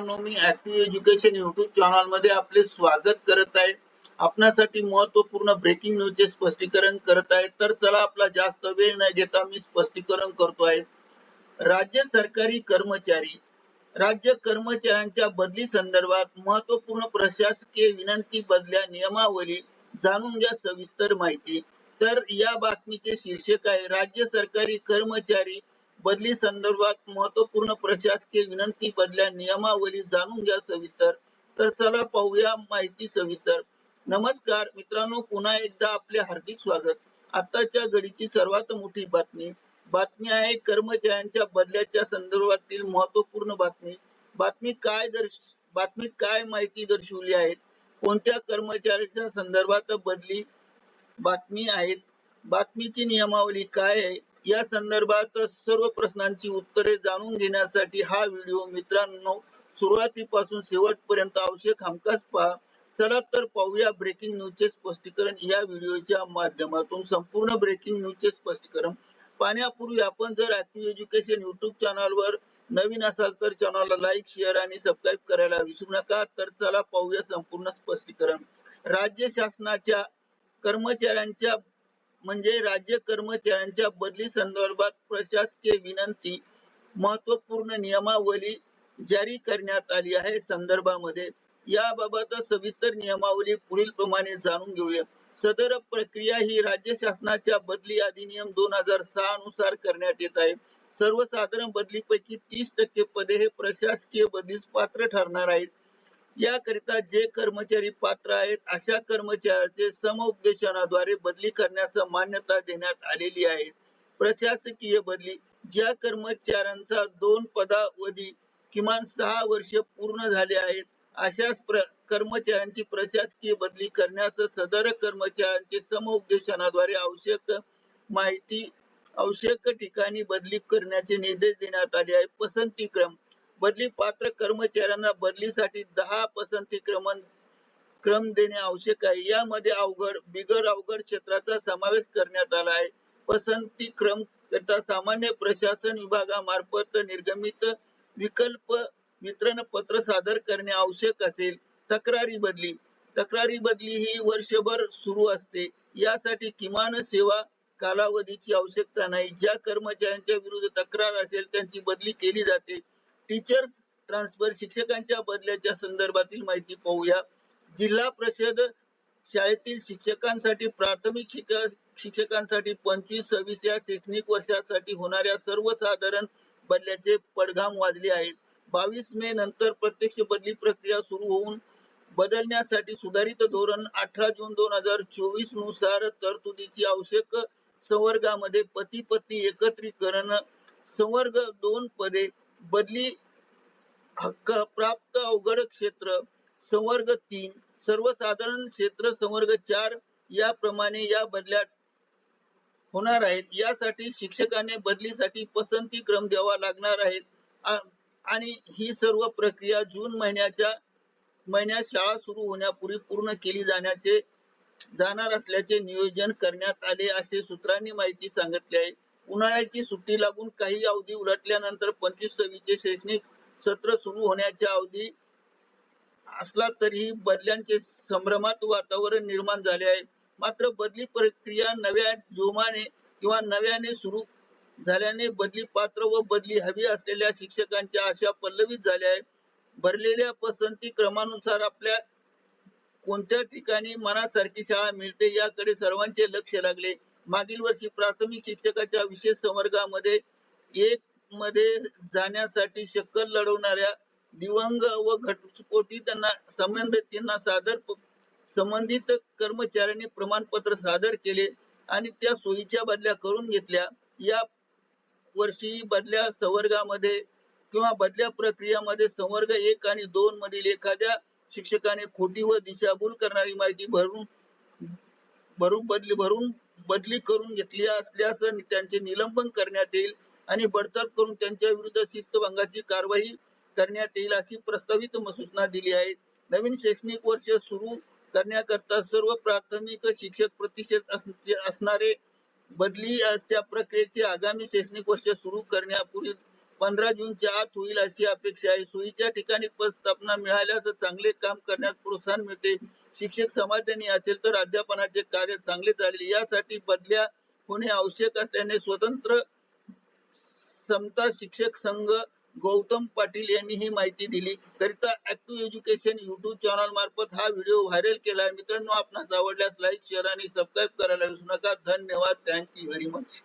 मित्रांनो मी active education YouTube चॅनलमध्ये आपले स्वागत करत आहे. आपणासाठी महत्त्वपूर्ण ब्रेकिंग न्यूजचे स्पष्टीकरण करत आहे. तर चला आपला जास्त वेळ न घेता मी स्पष्टीकरण करतो आहे. राज्य सरकारी कर्मचारी राज्य कर्मचाऱ्यांच्या बदली संदर्भात महत्त्वपूर्ण प्रशासकीय विनंती बदल्या नियमावली जाणून घ्या सविस्तर माहिती. तर या बातमीचे शीर्षक आहे राज्य सरकारी कर्मचारी बदली संदर्भात महत्त्वपूर्ण प्रशासकीय विनंती बदल्या नियमावली जाणून घ्या सविस्तर. तर चला पाहूया माहिती सविस्तर. नमस्कार मित्रांनो पुन्हा एकदा आपले हार्दिक स्वागत. आताच्या घडीची सर्वात मोठी बातमी. बातमी आहे कर्मचाऱ्यांच्या बदल्याच्या संदर्भातील महत्त्वपूर्ण बातमी. बातमी काय दर्श बातमीत काय माहिती दर्शवली आहे? कोणत्या कर्मचाऱ्याच्या संदर्भात बदली बातमी आहेत? बातमीची नियमावली काय आहे? या संदर्भात सर्व प्रश्नांची उत्तरे जाणून घेण्यासाठी हा व्हिडिओ मित्रांनो सुरुवातीपासून शेवटपर्यंत आवश्यक हमखास पहा. चला तर पाहूया ब्रेकिंग न्यूजचे स्पष्टीकरण या व्हिडिओच्या माध्यमातून. संपूर्ण ब्रेकिंग न्यूजचे स्पष्टीकरण पाहण्यापूर्वी आपण जर ऍक्टिव्ह एज्युकेशन युट्यूब चॅनलवर नवीन असाल तर चॅनलला लाईक शेअर आणि सबस्क्राईब करायला विसरू नका. तर चला पाहूया संपूर्ण स्पष्टीकरण. राज्य शासनाच्या कर्मचाऱ्यांच्या म्हणजे राज्य कर्मचाऱ्यांच्या बदली संदर्भात प्रशासकीय विनंती महत्त्वपूर्ण नियमावली जारी करण्यात आली आहे संदर्भामध्ये. याबाबत सविस्तर नियमावली पुढील प्रमाणे जाणून घेऊया. सदर प्रक्रिया ही राज्य शासनाच्या बदली अधिनियम दोन हजार सहा नुसार करण्यात येत आहे. सर्वसाधारण बदलीपैकी तीस टक्के पदे हे प्रशासकीय बदलीस पात्र ठरणार आहेत. याकरिता जे कर्मचारी पात्र आहेत अशा कर्मचाऱ्याचे समुपदेशनाद्वारे बदली करण्यास मान्यता देण्यात आलेली आहे. प्रशासकीय बदली ज्या कर्मचाऱ्यांचा दोन पदावधी किमान सहा वर्ष पूर्ण झाले आहेत अशाच प्र कर्मचाऱ्यांची प्रशासकीय बदली करण्यास सदर कर्मचाऱ्यांचे समुपदेशनाद्वारे आवश्यक माहिती आवश्यक ठिकाणी बदली करण्याचे निर्देश देण्यात आले आहे. पसंती क्रम बदली पात्र कर्मचाऱ्यांना बदलीसाठी दहा पसंती क्रम क्रम देणे आवश्यक आहे. यामध्ये अवघड बिगर अवघड क्षेत्राचा समावेश करण्यात आला आहे. पसंती क्रम करता सामान्य प्रशासन विभागामार्फत निर्गमित विकल्प वितरण पत्र सादर करणे आवश्यक असेल. तक्रारी बदली. तक्रारी बदली ही वर्षभर सुरू असते. यासाठी किमान सेवा कालावधीची आवश्यकता नाही. ज्या कर्मचाऱ्यांच्या विरुद्ध तक्रार असेल त्यांची बदली केली जाते. टीचर्स ट्रान्सफर शिक्षकांच्या बदल्याच्या संदर्भातील माहिती पाहूया. जिल्हा परिषद शाळेतील शिक्षकांसाठी प्राथमिक शिक्षक शिक्षकांसाठी पंचवीस सव्वीस या शैक्षणिक वर्षासाठी होणाऱ्या सर्वसाधारण बदल्याचे पडघाम वाजले आहेत. बावीस मे नंतर प्रत्यक्ष बदली प्रक्रिया सुरू होऊन बदलण्यासाठी सुधारित धोरण अठरा जून दोन हजार चोवीसनुसार तरतुदीची आवश्यक संवर्गामध्ये पती पत्नी एकत्रीकरण संवर्ग दोन पदे बदली हक्क प्राप्त अवघड क्षेत्र संवर्ग तीन सर्वसाधारण क्षेत्र संवर्ग चार याप्रमाणे या बदल्या होणार आहेत. यासाठी शिक्षकाने बदलीसाठी पसंती क्रम द्यावा लागणार आहेत. आणि ही सर्व प्रक्रिया जून महिन्याच्या महिन्यात शाळा सुरू होण्यापूर्वी पूर्ण केली जाण्याचे जाणार असल्याचे नियोजन करण्यात आले असे सूत्रांनी माहिती सांगितली आहे. उन्हाळ्याची सुट्टी लागून काही अवधी उलटल्यानंतर पंचवीस सव्वीसचे शैक्षणिक सत्र सुरू होण्याच्या अवधी असला तरीही बदल्यांचे संभ्रमात वातावरण निर्माण झाले आहे. मात्र बदली प्रक्रिया नव्या जोमाने किंवा नव्याने सुरू झाल्याने बदली पात्र व बदली हवी असलेल्या शिक्षकांच्या आशा पल्लवित झाल्या आहेत. भरलेल्या पसंती क्रमानुसार आपल्या कोणत्या ठिकाणी मनासारखी शाळा मिळते याकडे सर्वांचे लक्ष लागले. मागील वर्षी प्राथमिक शिक्षकाच्या विशेष संवर्गामध्ये एक मध्ये जाण्यासाठी शक्कल लढवणाऱ्या दिवंग व घटस्फोटी त्यांना संबंधितांना सादर संबंधित कर्मचाऱ्यांनी प्रमाणपत्र सादर केले आणि त्या सोयीच्या बदल्या करून घेतल्या. या वर्षी बदल्या संवर्गामध्ये किंवा बदल्या प्रक्रियामध्ये संवर्ग एक आणि दोन मधील एखाद्या शिक्षकाने खोटी व दिशाभूल करणारी माहिती भरून भरून बदली भरून बदली करून घेतली असल्यास त्यांचे निलंबन करण्यात येईल आणि बडतर्फ करून त्यांच्या विरुद्ध शिस्तभंगाची कारवाई करण्यात येईल अशी प्रस्तावित सूचना दिली आहे. नवीन शैक्षणिक वर्ष सुरू करण्याकरता सर्व प्राथमिक शिक्षक प्रतिष्ठित असणारे बदली प्रक्रियेचे आगामी शैक्षणिक वर्ष सुरू करण्यापूर्वी पंधरा जूनच्या आत होईल अशी अपेक्षा आहे. सोयीच्या ठिकाणी पद स्थापना मिळाल्यास चांगले काम करण्यास प्रोत्साहन मिळते. शिक्षक समाधानी असेल तर अध्यापनाचे कार्य चांगले चालेल. यासाठी बदल्या होणे आवश्यक असल्याने स्वतंत्र समता शिक्षक संघ गौतम पाटील यांनी ही माहिती दिली. करिता ऍक्टिव्ह एज्युकेशन युट्यूब चॅनल मार्फत हा व्हिडिओ व्हायरल केला मित्रांनो आपणास आवडल्यास लाईक शेअर आणि सबस्क्राईब करायला विसरू नका. धन्यवाद. Thank you very much